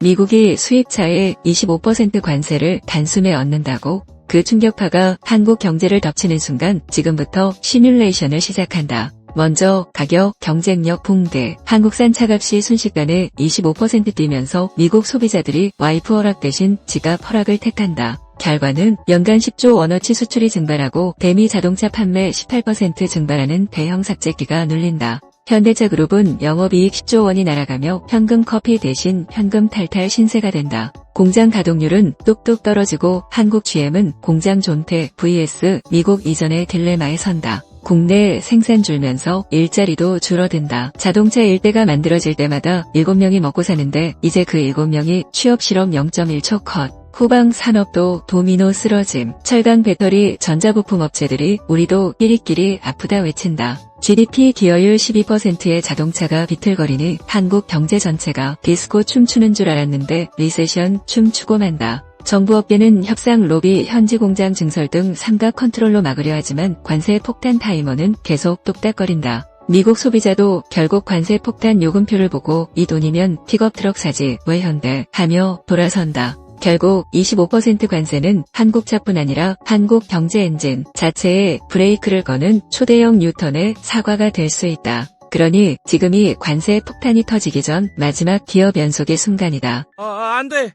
미국이 수입차에 25% 관세를 단숨에 얻는다고 그 충격파가 한국 경제를 덮치는 순간 지금부터 시뮬레이션을 시작한다. 먼저 가격, 경쟁력 붕대, 한국산 차값이 순식간에 25% 뛰면서 미국 소비자들이 와이프 허락 대신 지갑 허락을 택한다. 결과는 연간 10조 원어치 수출이 증발하고 대미 자동차 판매 18% 증발하는 대형 삭제기가 눌린다. 현대차 그룹은 영업이익 10조 원이 날아가며 현금 커피 대신 현금 탈탈 신세가 된다. 공장 가동률은 뚝뚝 떨어지고 한국 GM은 공장 존폐 vs 미국 이전의 딜레마에 선다. 국내 생산 줄면서 일자리도 줄어든다. 자동차 일대가 만들어질 때마다 7명이 먹고 사는데 이제 그 7명이 취업 실업 0.1초 컷. 후방 산업도 도미노 쓰러짐. 철강 배터리 전자부품 업체들이 우리도 끼리끼리 아프다 외친다. GDP 기여율 12%의 자동차가 비틀거리니 한국 경제 전체가 디스코 춤추는 줄 알았는데 리세션 춤추고 만다. 정부 업계는 협상 로비 현지 공장 증설 등 삼각 컨트롤로 막으려 하지만 관세 폭탄 타이머는 계속 똑딱거린다. 미국 소비자도 결국 관세 폭탄 요금표를 보고 이 돈이면 픽업 트럭 사지 왜 현대 하며 돌아선다. 결국 25% 관세는 한국차뿐 아니라 한국 경제 엔진 자체에 브레이크를 거는 초대형 뉴턴의 사과가 될 수 있다. 그러니 지금이 관세 폭탄이 터지기 전 마지막 기업 연속의 순간이다. 아, 안 돼.